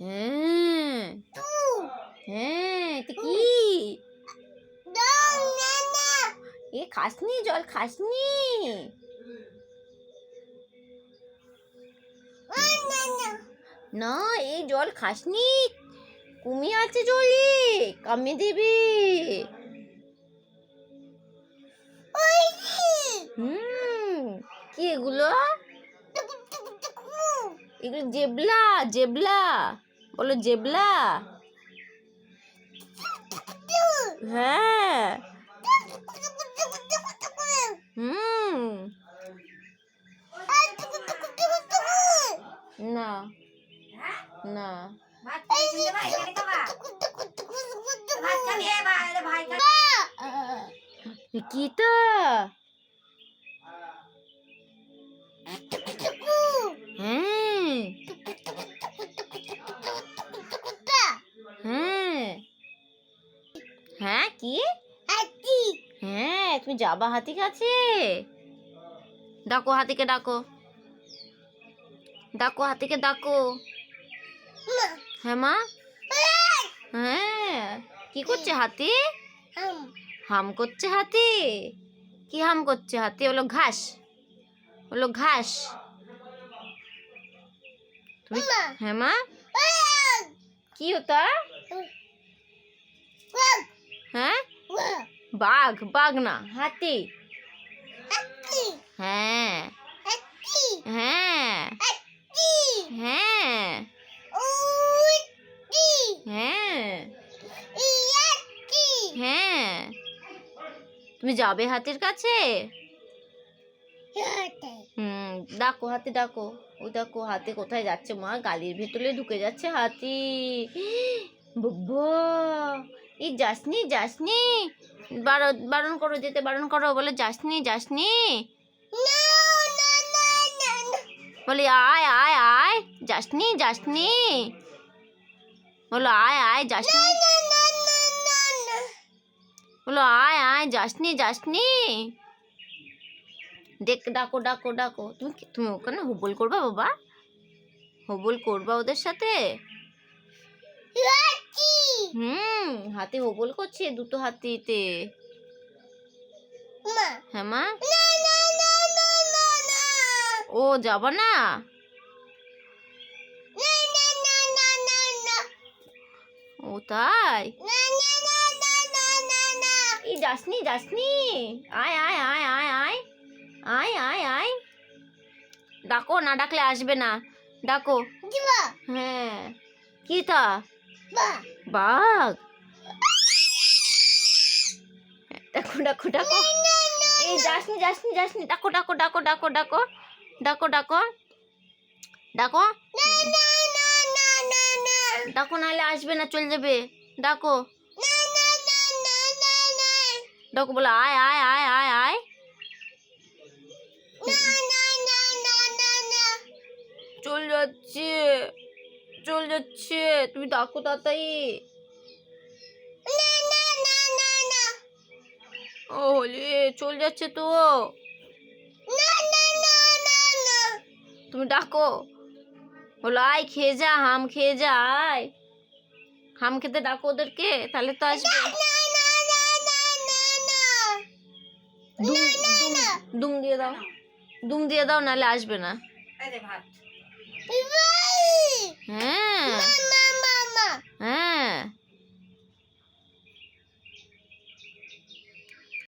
হ্যাঁ হ্যাঁ কি এ খাসনি, জল খাসনি। না, এই জল খাসনি, কুমি আছে জলে। কামে দেবে। হুম, কি এগুলো? এগুলো জেবলা জেবলা বলো জেবলা। হ্যাঁ। হুম। না। না। কি তো? কি? হ্যাঁ তুমি যাবা হাতি কাছে। ডাকো হাতিকে ডাকো। ডাকো হাতিকে ডাকো। হ্যাঁ মা। হ্যাঁ কি করছে হাতি? হাম। করছে হাতি? কি হাম করছে হাতি? হলো ঘাস। হলো ঘাস। তুমি হ্যাঁ মা। কি ওটা? হ্যাঁ? বাঘ। বাঘ না হাতি। হ্যাঁ। হ্যাঁ। হ্যাঁ। হ্যাঁ। হ্যাঁ। তুমি যাবে হাতির কাছে? হুম ডাকো হাতি ডাকো। ও দেখো হাতি কোথায় যাচ্ছে মা? গালির ভেতরে ঢুকে যাচ্ছে হাতি। বুব্বু এই যাসনি যাসনি। বারণ করো, যেতে বারণ করো, বলে যাসনি যাসনি। বলি, আয় আয় আয়, যাসনি যাসনি। বলো, আয় আয়, যাসনি। বলো, আয় আয়, যাসনি যাসনি। দেখ, ডাকো ডাকো ডাকো। তুমি তুমি ওখানে হবল করবা, বাবা? হবল করবা ওদের সাথে? হুম হাতে হবল করছে দুটো হাতিতে হ্যাঁ মা ও যাবা না ও তাই এই যাসনি যাসনি আয় আয় আয় আয় আয় আয় আয় আয় ডাকো না ডাকলে আসবে না ডাকো হ্যাঁ কি তা বাঘ। ডাকো ডাকো ডাকো। এই, যাসনি যাসনি যাসনি। ডাকো ডাকো ডাকো ডাকো ডাকো। ডাকো ডাকো। ডাকো। ডাকো, নাহলে আসবে না, চলে যাবে। ডাকো। ডাকো বলো, আয় আয় আয় আয় আয়। চল যাচ্ছে। চল যাচ্ছে তুমি ডাকো তাড়াতাড়ি ও হলে চল যাচ্ছে তো তুমি ডাকো বলো আয় খেয়ে যা হাম খেয়ে যা আয় হাম খেতে ডাকো ওদেরকে তাহলে তো আসবে দুম দুম দুম দিয়ে দাও দুম দিয়ে দাও নাহলে আসবে না ভাত